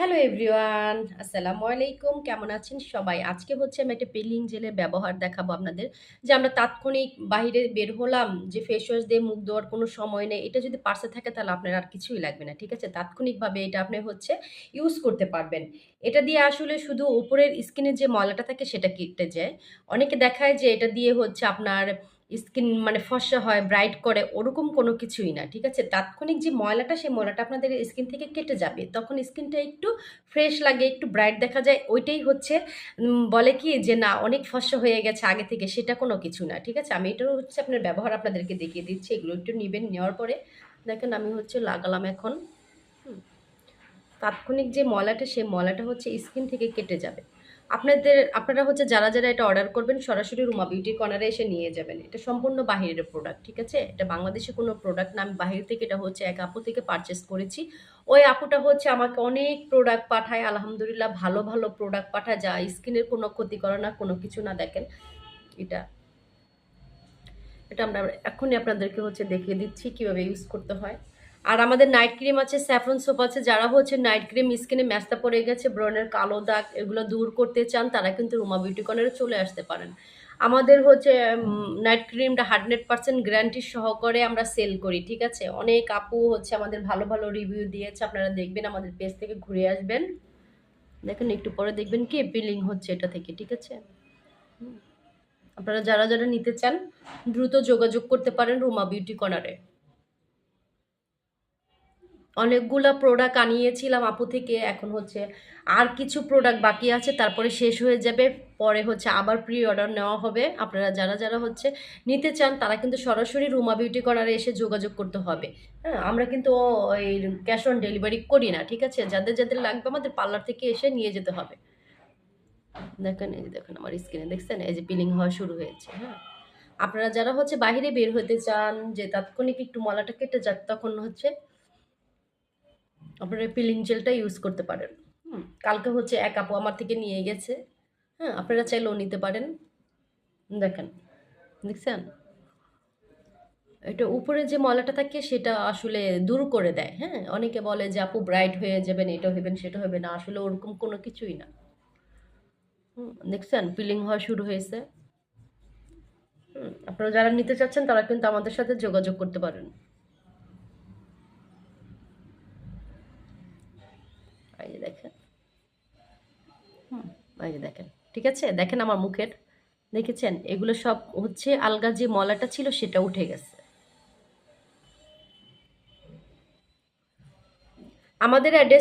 Hello everyone আসসালামু আলাইকুম কেমন আছেন সবাই? আজকে হচ্ছে আমি একটা পেলিং জেলের ব্যবহার দেখাবো আপনাদের, যে আমরা তাৎক্ষণিক বাইরে বের হলাম, যে ফেস ওয়াশ দিয়ে মুখ দেওয়ার কোনো সময় নেই, এটা যদি পার্সে থাকে তাহলে আপনার আর কিছুই লাগবে না, ঠিক আছে? তাৎক্ষণিকভাবে এটা আপনি হচ্ছে ইউজ করতে পারবেন। এটা দিয়ে আসলে শুধু উপরের স্কিনের যে ময়লাটা থাকে সেটা কেটে যায়। অনেকে দেখায় যে এটা দিয়ে হচ্ছে আপনার স্কিন মানে ফর্সা হয়, ব্রাইট করে, ওরকম কোনো কিছুই না, ঠিক আছে? তাৎক্ষণিক যে ময়লাটা, সেই ময়লাটা আপনাদের স্কিন থেকে কেটে যাবে। তখন স্কিনটা একটু ফ্রেশ লাগে, একটু ব্রাইট দেখা যায়, ওইটাই হচ্ছে বলে কি যে না, অনেক ফর্সা হয়ে গেছে আগে থেকে, সেটা কোনো কিছু না, ঠিক আছে? আমি এটারও হচ্ছে আপনার ব্যবহার আপনাদেরকে দেখিয়ে দিচ্ছি, এগুলো একটু নেবেন, নেওয়ার পরে দেখেন আমি হচ্ছে লাগালাম এখন তাৎক্ষণিক যে ময়লাটা, সেই ময়লাটা হচ্ছে স্কিন থেকে কেটে যাবে। আপনাদের, আপনারা হচ্ছে যারা যারা এটা অর্ডার করবেন, সরাসরি রুমা বিউটি কর্নারে এসে নিয়ে যাবেন। এটা সম্পূর্ণ বাহিরের প্রোডাক্ট ঠিক আছে? এটা বাংলাদেশে কোনো প্রোডাক্ট না, আমি বাহির থেকে এটা হচ্ছে এক আপু থেকে পারচেস করেছি। ওই আপুটা হচ্ছে আমাকে অনেক প্রোডাক্ট পাঠায়, আলহামদুলিল্লাহ ভালো ভালো প্রোডাক্ট পাঠায়, যা স্কিনের কোনো ক্ষতি করে না, কোনো কিছু না, দেখেন। এটা এটা আমরা এখনই আপনাদেরকে হচ্ছে দেখিয়ে দিচ্ছি কীভাবে ইউজ করতে হয়। আর আমাদের নাইট ক্রিম আছে স্যাফরন সোপ আছে, যারা হচ্ছে নাইট ক্রিম স্কিনে ম্যাচটা পড়ে গেছে ব্রনের কালো দাগ এগুলো দূর করতে চান, তারা কিন্তু রুমা বিউটি কর্নারে চলে আসতে পারেন। আমাদের হচ্ছে নাইট ক্রিমটা হান্ড্রেড পার্সেন্ট গ্যারান্টি সহকারে আমরা সেল করি, ঠিক আছে? অনেক আপু হচ্ছে আমাদের ভালো ভালো রিভিউ দিয়েছে, আপনারা দেখবেন আমাদের পেজ থেকে ঘুরে আসবেন। দেখেন, একটু পরে দেখবেন কি বিলিং হচ্ছে এটা থেকে, ঠিক আছে? আপনারা যারা যারা নিতে চান, দ্রুত যোগাযোগ করতে পারেন রুমা বিউটি কর্নারে অনেকগুলা প্রোডাক্ট আনিয়েছিলাম আপু থেকে, এখন হচ্ছে আর কিছু প্রোডাক্ট বাকি আছে, তারপরে শেষ হয়ে যাবে, পরে হচ্ছে আবার প্রি অর্ডার নেওয়া হবে। আপনারা যারা যারা হচ্ছে নিতে চান, তারা কিন্তু সরাসরি রুমা বিউটি কর্নারে এসে যোগাযোগ করতে হবে। হ্যাঁ আমরা কিন্তু ওই ক্যাশ অন ডেলিভারি করি না, ঠিক আছে? যাদের যাদের লাগবে আমাদের পার্লার থেকে এসে নিয়ে যেতে হবে। দেখেন, এই যে দেখেন আমার স্কিনে দেখছেন? এই যে পিলিং হওয়া শুরু হয়েছে হ্যাঁ? আপনারা যারা হচ্ছে বাইরে বের হতে চান, যে তাৎক্ষণিক একটু মলাটা কেটে যাক, তখন হচ্ছে আপনারা পিলিং জেলটা ইউজ করতে পারেন। হুম। কালকে হচ্ছে এক আপু আমার থেকে নিয়ে গেছে। হ্যাঁ আপনারা চাইলেও নিতে পারেন। দেখেন দেখছেন? এটা উপরে যে ময়লাটা থাকে সেটা আসলে দূর করে দেয়। হ্যাঁ অনেকে বলে যে আপু ব্রাইট হয়ে যাবেন এটা হবেন সেটা হবে না আসলে ওরকম কোনো কিছুই না। হুম দেখছেন? পিলিং হওয়া শুরু হয়েছে। হুম আপনারা যারা নিতে চাচ্ছেন তারা কিন্তু আমাদের সাথে যোগাযোগ করতে পারেন। এই দেখেন। হুম, এই দেখেন, ঠিক আছে? দেখেন আমার মুখের। দেখেছেন? এগুলো সব হচ্ছে আলগা যে মলাটা ছিল সেটা উঠে গেছে। আমাদের অ্যাড্রেস